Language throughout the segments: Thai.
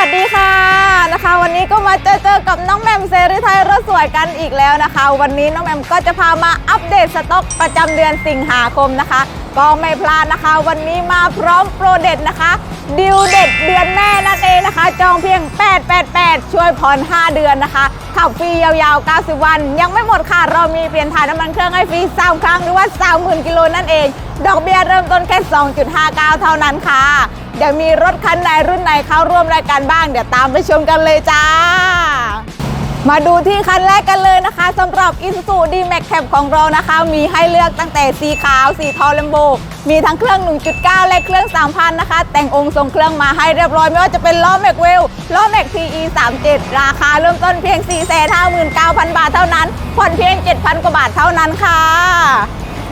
วัสดีค่ะนะคะ วันนี้ก็มาเจอเจอกับน้องแหมมเซรีไทยรถสวยกันอีกแล้วนะคะ วันนี้น้องแหมมก็จะพามาอัปเดตสต็อกประจำเดือนสิงหาคมนะคะ ก็ไม่พลาดนะคะ วันนี้มาพร้อมโปรเด็ดนะคะดิวเด็ดเดือนแม่นั่นเองนะคะ จองเพียง 888 ช่วยผ่อน 5 เดือนนะคะขับฟรียาวๆ 90 วัน ยังไม่หมดค่ะ เรามีเปลี่ยนถ่ายน้ำมันเครื่องให้ฟรี3ครั้งหรือว่า 30,000 กิโลนั่นเอง ดอกเบี้ยเริ่มต้นแค่ 2.59 เท่านั้นค่ะ เดี๋ยวมีรถคันไหนรุ่นไหนเข้าร่วมรายการบ้าง เดี๋ยวตามไปชมกันเลยจ้า มาดูที่คันแรกกันเลยนะคะสำหรับ Isuzu D-Max Cab ของเรานะคะ มีให้เลือกตั้งแต่สีขาวสีทอเลมโบ มีทั้งเครื่อง 1.9 และเครื่อง 3,000 นะคะ แต่งองค์ทรงเครื่องมาให้เรียบร้อย ไม่ว่าจะเป็นล้อแม็กเวลล้อแม็ก TE 37ราคาเริ่มต้นเพียง 459,000 บาทเท่านั้นผ่อนเพียง 7,000 กว่าบาทเท่านั้นค่ะ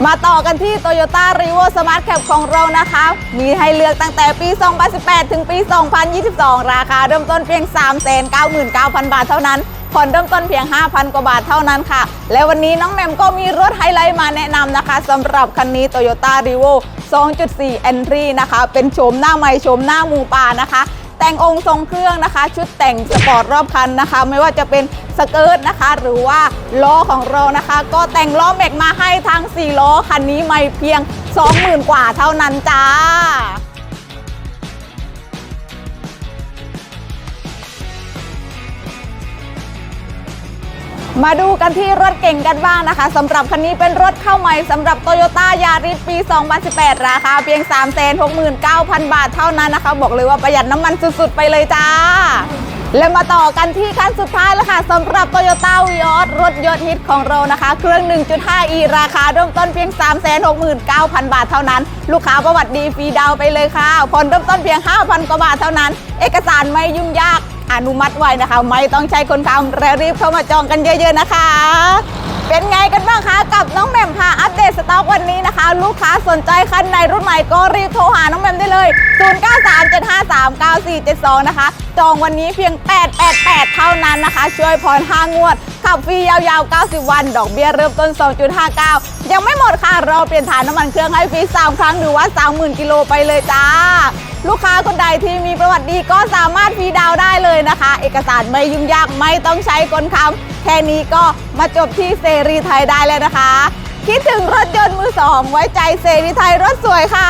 มาต่อกันที่ Toyota r e v o Smart Cap ของเรานะคะ มีให้เลือกตั้งแต่ปี 2018 ถึงปี 2022 ราคาเริ่มต้นเพียง 399,000 บาทเท่านั้นผ่อนเริ่มต้นเพียง 5,000 กว่าบาทเท่านั้นค่ะ และวันนี้น้องแมมก็มีรถไฮไลท์มาแนะนำนะคะสำหรับคันนี้ Toyota r e v o 2.4 Entry นะคะ เป็นโฉมหน้าใหม่โฉมหน้ามูปานะคะ แต่งองค์ทรงเครื่องนะคะ ชุดแต่งสปอร์ตรอบคันนะคะ ไม่ว่าจะเป็นสเกิร์ตนะคะ หรือว่าล้อของเรานะคะ ก็แต่งล้อแม็กมาให้ทั้ง4ล้อคันนี้ไม่เพียง 20,000 กว่าเท่านั้นจ้า มาดูกันที่รถเก่งกันบ้างนะคะสำหรับคันนี้เป็นรถเข้าใหม่สำหรับ Toyota Yaris ปี 2018 ราคาเพียง 369,000 บาทเท่านั้นนะคะ บอกเลยว่าประหยัดน้ำมันสุดๆ ไปเลยจ้า และมาต่อกันที่คันสุดท้ายแล้วค่ะสำหรับ Toyota Vios รถยอดฮิตของเรานะคะ เครื่อง 1.5e ราคาเริ่มต้นเพียง 369,000 บาทเท่านั้น ลูกค้าประวัติดีฟรีดาวไปเลยค่ะผ่อนเริ่มต้นเพียง 5,000 กว่าบาทเท่านั้น เอกสารไม่ยุ่งยาก อนุมัติไว้นะคะ ไม่ต้องใช้คนทำและรีบเข้ามาจองกันเยอะ ๆนะคะ เป็นไงกันบ้างคะกับน้องแหม่มพาอัปเดตสต็อกวันนี้นะคะ ลูกค้าสนใจคันในรุ่นใหม่ก็รีบโทรหาน้องแหม่มได้เลย 0937539472 นะคะ จองวันนี้เพียง 888 เท่านั้นนะคะ ช่วยผ่อน5งวดขับฟรียาวๆ 90 วัน ดอกเบี้ยเริ่มต้น 2.59 ยังไม่หมดค่ะ เราเปลี่ยนถ่านน้ำมันเครื่องให้ฟรี 3 ครั้งหรือว่า 30,000 กิโลไปเลยจ้า ลูกค้าคนใดที่มีประวัติดีก็สามารถฟรีดาวได้เลยนะคะ เอกสารไม่ยุ่งยากไม่ต้องใช้กลค้ำแค่นี้ก็มาจบที่เซรีไทยได้เลยนะคะ คิดถึงรถยนต์มือสองไว้ใจเซรีไทยรถสวยค่ะ